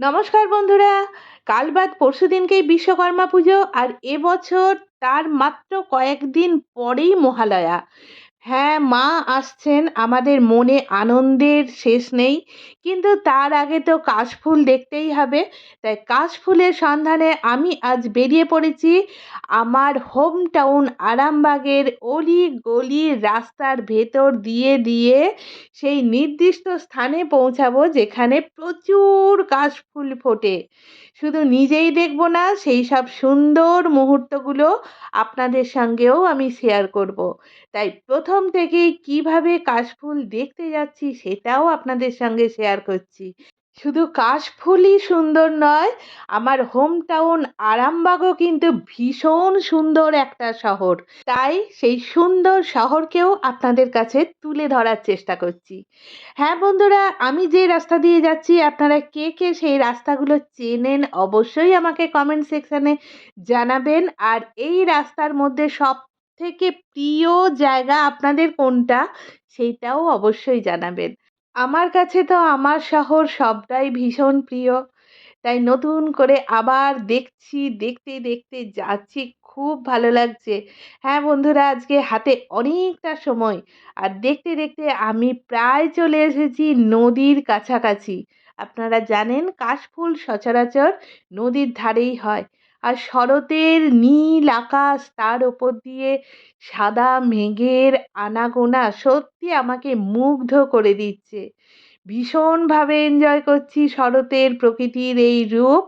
নমস্কার বন্ধুরা। কাল বাদ পরশু দিনকেই বিশ্বকর্মা পুজো আর এবছর তার মাত্র কয়েকদিন পরেই মহালয়া। হ্যাঁ মা আসছেন। আমাদের মনে আনন্দের শেষ নেই। কিন্তু তার আগে তো কাশফুল দেখতেই হবে। তাই কাশফুলের সন্ধানে আমি আজ বেরিয়ে পড়েছি আমার হোম টাউন আরামবাগের অলি গলি রাস্তার ভেতর দিয়ে দিয়ে সেই নির্দিষ্ট স্থানে পৌঁছাবো যেখানে প্রচুর কাশফুল ফোটে। শুধু নিজেই দেখব না, সেই সব সুন্দর মুহূর্তগুলো আপনাদের সঙ্গেও আমি শেয়ার করব। তাই প্রথম থেকেই কীভাবে কাশফুল দেখতে যাচ্ছি সেটাও আপনাদের সঙ্গে শেয়ার করছি। শুধু কাশফুলই সুন্দর নয়, আমার হোম টাউন আরামবাগও কিন্তু ভীষণ সুন্দর একটা শহর। তাই সেই সুন্দর শহরকেও আপনাদের কাছে তুলে ধরার চেষ্টা করছি। হ্যাঁ বন্ধুরা, আমি যে রাস্তা দিয়ে যাচ্ছি, আপনারা কে কে সেই রাস্তাগুলো চেনেন অবশ্যই আমাকে কমেন্ট সেকশানে জানাবেন। আর এই রাস্তার মধ্যে সব থেকে প্রিয় জায়গা আপনাদের কোনটা? সেইটাও অবশ্যই জানাবেন। আমার কাছে তো আমার শহর সবটাই ভীষণ প্রিয়। তাই নতুন করে আবার দেখছি, দেখতে দেখতে যাচ্ছি। খুব ভালো লাগছে। হ্যাঁ বন্ধুরা, আজকে হাতে অনেকটা সময়। আর দেখতে দেখতে আমি প্রায় চলে এসেছি নদীর কাছাকাছি। আপনারা জানেন কাশফুল সচরাচর নদীর ধারেই হয়। আর শরতের নীল আকাশ তার ওপর দিয়ে সাদা মেঘের আনাগোনা সত্যি আমাকে মুগ্ধ করে দিচ্ছে। ভীষণভাবে এনজয় করছি শরতের প্রকৃতির এই রূপ।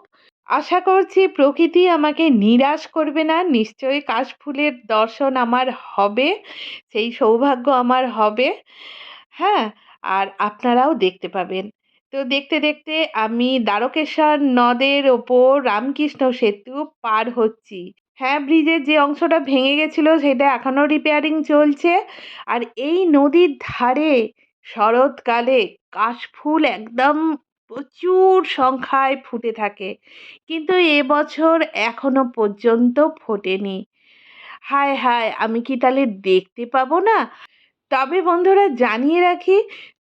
আশা করছি প্রকৃতি আমাকে নিরাশ করবে না, নিশ্চয়ই কাশফুলের দর্শন আমার হবে, সেই সৌভাগ্য আমার হবে। হ্যাঁ আর আপনারাও দেখতে পাবেন। তো দেখতে দেখতে আমি দ্বারকেশ্বর নদের ওপর রামকৃষ্ণ সেতু পার হচ্ছি। হ্যাঁ ব্রিজের যে অংশটা ভেঙে গেছিল সেটা এখনও রিপেয়ারিং চলছে। আর এই নদীর ধারে শরৎকালে কাশফুল একদম প্রচুর সংখ্যায় ফুটে থাকে। কিন্তু এবছর এখনও পর্যন্ত ফোটেনি। হায় হায়, আমি কি তাহলে দেখতে পাবো না? তবে বন্ধুরা জানিয়ে রাখি,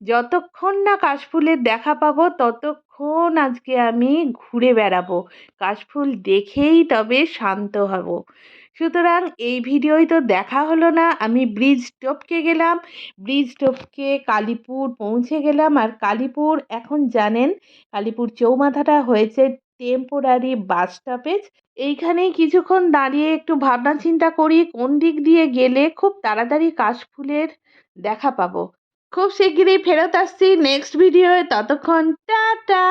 যতক্ষণ না কাশফুলের দেখা পাবো, ততক্ষণ আজকে আমি ঘুরে বেড়াবো। কাশফুল দেখেই তবে শান্ত হব। সুতরাং এই ভিডিওই তো দেখা হলো না, আমি ব্রিজ টপকে গেলাম। ব্রিজ টপকে কালীপুর পৌঁছে গেলাম। আর কালীপুর এখন জানেন, কালীপুর চৌমাথাটা হয়েছে টেম্পোরারি বাস স্টপেজ এইখানেই কিছুক্ষণ দাঁড়িয়ে একটু ভাবনা চিন্তা করি, কোন দিক দিয়ে গেলে খুব তাড়াতাড়ি কাশফুলের দেখা পাবো। খুব শিগগিরই ফেরত আসছি নেক্সট ভিডিওয়ে ততক্ষণ টাটা!